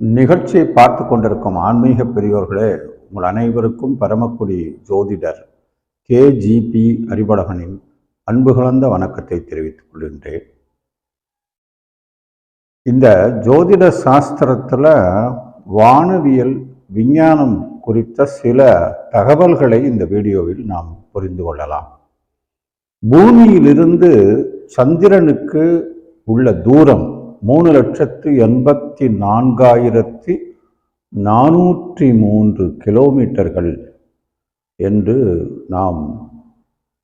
நிகழ்ச்சியை பார்த்து கொண்டிருக்கும் ஆன்மீக பெரியோர்களே உங்கள் அனைவருக்கும் பரமக்குடி ஜோதிடர் கேஜிபி அறிவழகனின் அன்பு கலந்த வணக்கத்தை தெரிவித்துக் கொள்கின்றேன். இந்த ஜோதிட சாஸ்திரத்தில் வானவியல் விஞ்ஞானம் குறித்த சில தகவல்களை இந்த வீடியோவில் நாம் புரிந்து கொள்ளலாம். பூமியிலிருந்து சந்திரனுக்கு உள்ள தூரம் மூணு லட்சத்து எண்பத்தி நான்காயிரத்தி நானூற்றி மூன்று கிலோமீட்டர்கள் என்று நாம்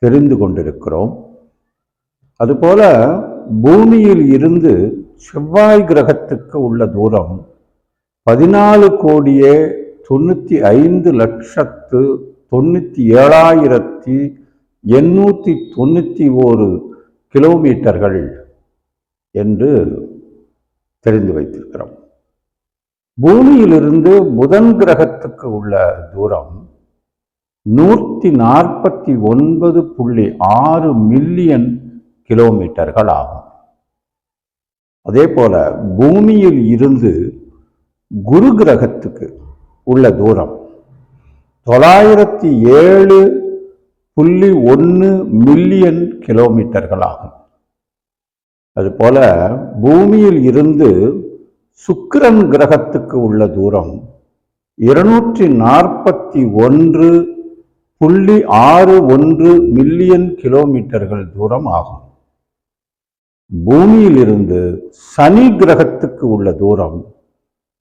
தெரிந்து கொண்டிருக்கிறோம். அதுபோல பூமியில் இருந்து செவ்வாய் கிரகத்துக்கு உள்ள தூரம் பதினாலு கோடியே தொண்ணூற்றி ஐந்து லட்சத்து தொண்ணூற்றி ஏழாயிரத்தி எண்ணூற்றி தொண்ணூற்றி ஓரு கிலோமீட்டர்கள் என்று தெரிந்து வைத்திருக்கிறோம். பூமியிலிருந்து புதன் கிரகத்துக்கு உள்ள தூரம் நூற்றி நாற்பத்தி ஒன்பது புள்ளி ஆறு மில்லியன் கிலோமீட்டர்கள் ஆகும். அதே போல பூமியில் இருந்து குரு கிரகத்துக்கு உள்ள தூரம் தொள்ளாயிரத்தி ஏழு புள்ளி ஒன்று மில்லியன் கிலோமீட்டர்கள் ஆகும். அதுபோல பூமியில் இருந்து சுக்கிரன் கிரகத்துக்கு உள்ள தூரம் இருநூற்றி நாற்பத்தி ஒன்று புள்ளி ஆறு ஒன்று மில்லியன் கிலோமீட்டர்கள் தூரம் ஆகும். பூமியிலிருந்து சனி கிரகத்துக்கு உள்ள தூரம்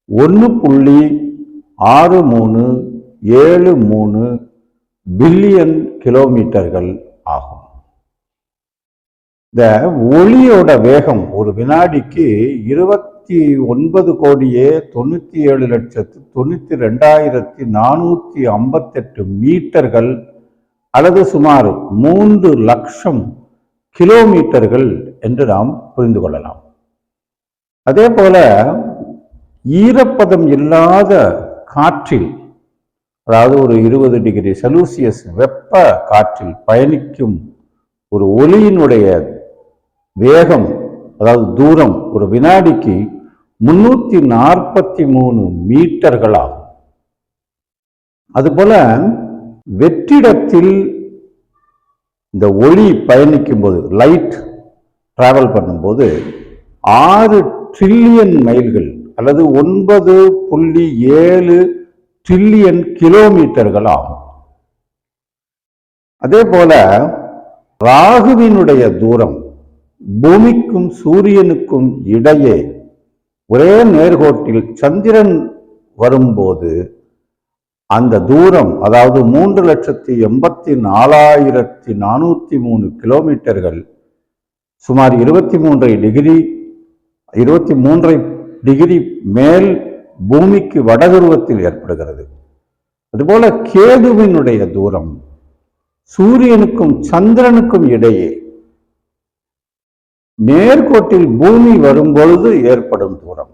ஒன்று புள்ளி ஆறு மூணு ஏழு மூணு பில்லியன் கிலோமீட்டர்கள் ஆகும். இந்த ஒளியோட வேகம் ஒரு வினாடிக்கு இருபத்தி ஒன்பது கோடியே தொண்ணூற்றி ஏழு லட்சத்து தொண்ணூற்றி ரெண்டாயிரத்தி நானூற்றி ஐம்பத்தெட்டு மீட்டர்கள் அல்லது சுமார் மூன்று லட்சம் கிலோமீட்டர்கள் என்று நாம் புரிந்து கொள்ளலாம். அதே போல ஈரப்பதம் இல்லாத காற்றில் அதாவது ஒரு இருபது டிகிரி செல்சியஸ் வெப்ப காற்றில் பயணிக்கும் ஒரு ஒளியினுடைய வேகம் அதாவது தூரம் ஒரு வினாடிக்கு முன்னூற்றி நாற்பத்தி மூணு மீட்டர்களாகும். அதுபோல் அதுபோல வெற்றிடத்தில் இந்த ஒளி பயணிக்கும் போது லைட் ட்ராவல் பண்ணும்போது ஆறு ட்ரில்லியன் மைல்கள் அல்லது ஒன்பது புள்ளி ஏழு ட்ரில்லியன் கிலோமீட்டர்கள் ஆகும். அதே போல ராகுவினுடைய தூரம் பூமிக்கும் சூரியனுக்கும் இடையே ஒரே நேர்கோட்டில் சந்திரன் வரும்போது அந்த தூரம் அதாவது மூன்று லட்சத்தி எண்பத்தி நாலாயிரத்தி நானூற்றி மூணு கிலோமீட்டர்கள் சுமார் இருபத்தி மூன்றை டிகிரி இருபத்தி மூன்றை டிகிரி மேல் பூமிக்கு வடதுருவத்தில் ஏற்படுகிறது. அதுபோல கேதுவினுடைய தூரம் சூரியனுக்கும் சந்திரனுக்கும் இடையே நேர்கோட்டில் பூமி வரும்பொழுது ஏற்படும் தூரம்.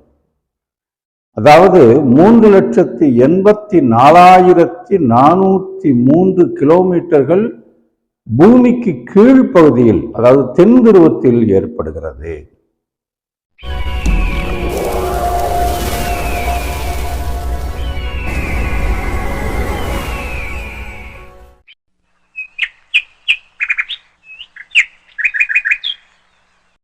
அதாவது மூன்று லட்சத்தி எண்பத்தி நாலாயிரத்தி நானூத்தி மூன்று கிலோமீட்டர்கள் பூமிக்கு கீழ்ப்பகுதியில் அதாவது தென் துருவத்தில் ஏற்படுகிறது.